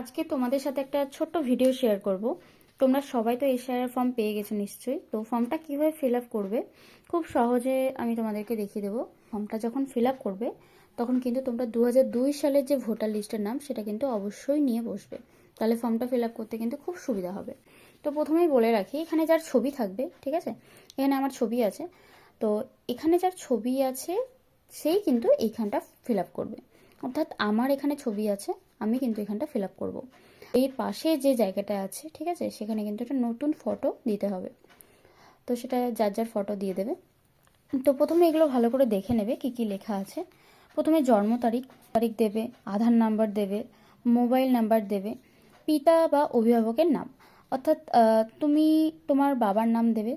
আজকে তোমাদের সাথে একটা ছোট্ট ভিডিও শেয়ার করব। তোমরা সবাই তো এসআইআর ফর্ম পেয়ে গেছো নিশ্চয়ই। তো ফর্মটা কীভাবে ফিল আপ করবে? খুব সহজে আমি তোমাদেরকে দেখিয়ে দেবো। ফর্মটা যখন ফিল আপ করবে, তখন কিন্তু তোমরা দু সালের যে ভোটার লিস্টের নাম, সেটা কিন্তু অবশ্যই নিয়ে বসবে। তাহলে ফর্মটা ফিল আপ করতে কিন্তু খুব সুবিধা হবে। তো প্রথমেই বলে রাখি, এখানে যার ছবি থাকবে, ঠিক আছে? এখানে আমার ছবি আছে। তো এখানে যার ছবি আছে, সেই কিন্তু এইখানটা ফিল আপ করবে। অর্থাৎ আমার এখানে ছবি আছে, আমি কিন্তু এখানটা ফিল আপ করব। এই পাশে যে জায়গাটা আছে, ঠিক আছে, সেখানে কিন্তু একটা নতুন ফটো দিতে হবে। তো সেটা যার যার ফটো দিয়ে দেবে। তো প্রথমে এগুলো ভালো করে দেখে নেবে কি কি লেখা আছে। প্রথমে জন্ম তারিখ তারিখ দেবে, আধার নাম্বার দেবে, মোবাইল নাম্বার দেবে, পিতা বা অভিভাবকের নাম। অর্থাৎ তুমি তোমার বাবার নাম দেবে,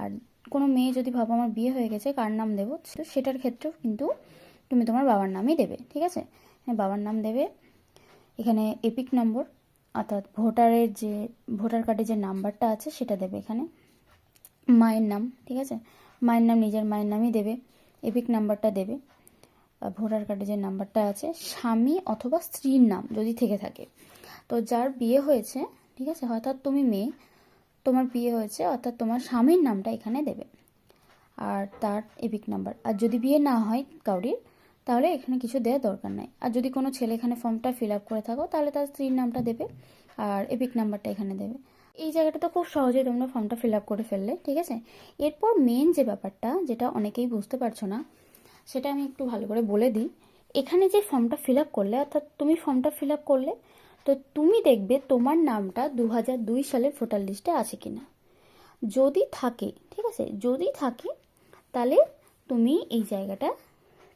আর কোনো মেয়ে যদি ভাবো আমার বিয়ে হয়ে গেছে, কার নাম দেবো? সেটার ক্ষেত্রেও কিন্তু তুমি তোমার বাবার নামই দেবে, ঠিক আছে? বাবার নাম দেবে, এখানে এপিক নম্বর অর্থাৎ ভোটারের যে, ভোটার কার্ডে যে নাম্বারটা আছে সেটা দেবে এখানে। মায়ের নাম, ঠিক আছে? মায়ের নাম নিজের মায়ের নামই দেবে এপিক নাম্বারটা দেবে। ভোটার কার্ডে যে নাম্বারটা আছে, স্বামী অথবা স্ত্রীর নাম যদি থেকে থাকে। তো যার বিয়ে হয়েছে, ঠিক আছে? অর্থাৎ তুমি মেয়ে, তোমার বিয়ে হয়েছে, অর্থাৎ তোমার স্বামীর নামটা এখানে দেবে। আর তার এপিক নাম্বার আর যদি বিয়ে না হয় কাউরির তাহলে এখানে কিছু দেওয়ার দরকার নাই। আর যদি কোনো ছেলে এখানে ফর্মটা ফিল আপ করে থাকো, তাহলে তার স্ত্রীর নামটা দেবে আর এপিক নাম্বারটা এখানে দেবে। এই জায়গাটা তো খুব সহজেই তোমরা ফর্মটা ফিল আপ করে ফেললে, ঠিক আছে? এরপর মেন যে ব্যাপারটা, যেটা অনেকেই বুঝতে পারছ না, সেটা আমি একটু ভালো করে বলে দিই। এখানে যে ফর্মটা ফিল আপ করলে, অর্থাৎ তুমি ফর্মটা ফিল আপ করলে, তো তুমি দেখবে তোমার নামটা দু হাজার দুই সালের ভোটার লিস্টে আছে কি না যদি থাকে, ঠিক আছে? যদি থাকে, তাহলে তুমি এই জায়গাটা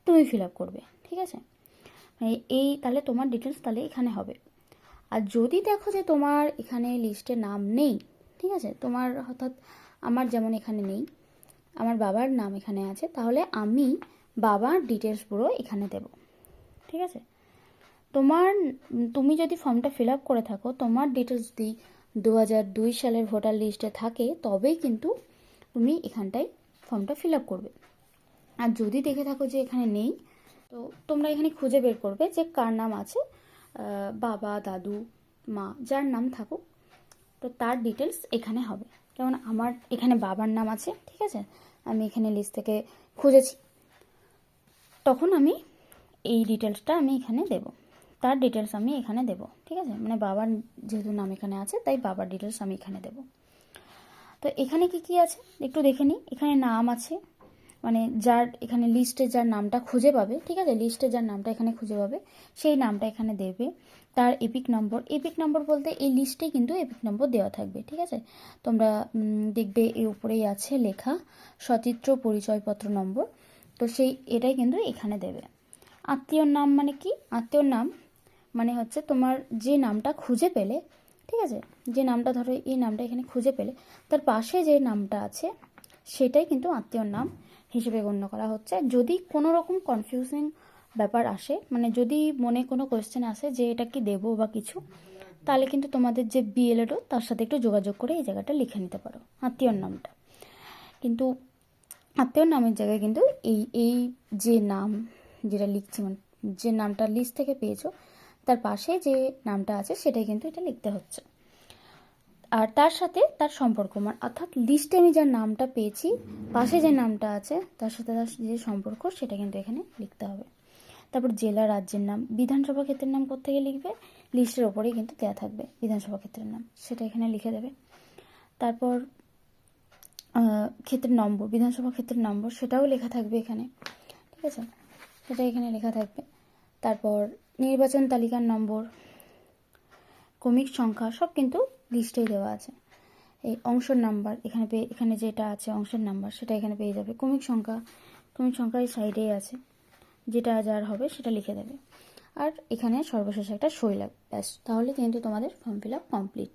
তুমি ফিল আপ করবে, ঠিক আছে? মানে এই, তাহলে তোমার ডিটেলস তাহলে এখানে হবে। আর যদি দেখো যে তোমার এখানে লিস্টে নাম নেই, ঠিক আছে? তোমার অর্থাৎ আমার যেমন এখানে নেই, আমার বাবার নাম এখানে আছে, তাহলে আমি বাবার ডিটেলস পুরো এখানে দেব, ঠিক আছে? তোমার, তুমি যদি ফর্মটা ফিল আপ করে থাকো, তোমার ডিটেলস যদি দু হাজার দুই সালের ভোটার লিস্টে থাকে, তবেই কিন্তু তুমি এখানটায় ফর্মটা ফিল আপ করবে। আর যদি দেখে থাকো যে এখানে নেই, তো তোমরা এখানে খুঁজে বের করবে যে কার নাম আছে বাবা, দাদু, মা, যার নাম থাকুক, তো তার ডিটেলস এখানে হবে। যেমন আমার এখানে বাবার নাম আছে, ঠিক আছে? আমি এখানে লিস্ট থেকে খুঁজেছি। তখন আমি এই ডিটেলসটা আমি এখানে দেব। তার ডিটেলস আমি এখানে দেব, ঠিক আছে? মানে বাবার যেহেতু নাম এখানে আছে, তাই বাবার ডিটেলস আমি এখানে দেব। তো এখানে কি কি আছে? একটু দেখে নিই। এখানে নাম আছে মানে যার এখানে লিস্টে যার নামটা খুঁজে পাবে, ঠিক আছে? লিস্টে যার নামটা এখানে খুঁজে পাবে, সেই নামটা এখানে দেবে। তার এপিক নম্বর এপিক নম্বর বলতে এই লিস্টে কিন্তু এপিক নম্বর দেওয়া থাকবে, ঠিক আছে? তোমরা দেখবে এর উপরেই আছে লেখা, সচিত্র পরিচয়পত্র নম্বর। তো সেই, এটাই কিন্তু এখানে দেবে। আত্মীয়র নাম মানে কি? আত্মীয়র নাম মানে হচ্ছে তোমার যে নামটা খুঁজে পেলে, ঠিক আছে? যে নামটা ধরো এই নামটা এখানে খুঁজে পেলে, তার পাশে যে নামটা আছে, সেটাই কিন্তু আত্মীয়র নাম। হিসেবে গণ্য করা হচ্ছে। যদি কোনো রকম কনফিউজিং ব্যাপার আসে মানে যদি মনে কোনো কোয়েশ্চেন আসে যে এটা কি দেবো বা কিছু, তাহলে কিন্তু তোমাদের যে বিএলএডও তার সাথে একটু যোগাযোগ করে এই জায়গাটা লিখে নিতে পারো, আত্মীয়র নামটা। কিন্তু আত্মীয়র নামের জায়গায় কিন্তু এই এই যে নাম যেটা লিখছি মানে যে নামটা লিস্ট থেকে পেয়েছ, তার পাশে যে নামটা আছে সেটাই কিন্তু এটা লিখতে হচ্ছে। আর তার সাথে তার সম্পর্ক মানে অর্থাৎ লিস্টে আমি যার নামটা পেয়েছি, পাশে যে নামটা আছে, তার সাথে তার যে সম্পর্ক, সেটা কিন্তু এখানে লিখতে হবে। তারপর জেলা, রাজ্যের নাম, বিধানসভা ক্ষেত্রের নাম কোথেকে লিখবে? লিস্টের ওপরেই কিন্তু দেওয়া থাকবে বিধানসভা ক্ষেত্রের নাম, সেটা এখানে লিখে দেবে। তারপর ক্ষেত্রের নম্বর, বিধানসভা ক্ষেত্রের নম্বর, সেটাও লেখা থাকবে এখানে, ঠিক আছে? সেটা এখানে লেখা থাকবে। তারপর নির্বাচন তালিকার নম্বর ক্রমিক সংখ্যা সব কিন্তু লিস্টেই দেওয়া আছে। এই অংশের নাম্বার এখানে পেয়ে, এখানে যেটা আছে অংশের নাম্বার সেটা এখানে পেয়ে যাবে। ক্রমিক সংখ্যা ক্রমিক সংখ্যা এই সাইডেই আছে। যেটা যার হবে সেটা লিখে দেবে। আর এখানে সর্বশেষ একটা সই লাগবে ব্যাস। তাহলে কিন্তু তোমাদের ফর্ম ফিল আপ কমপ্লিট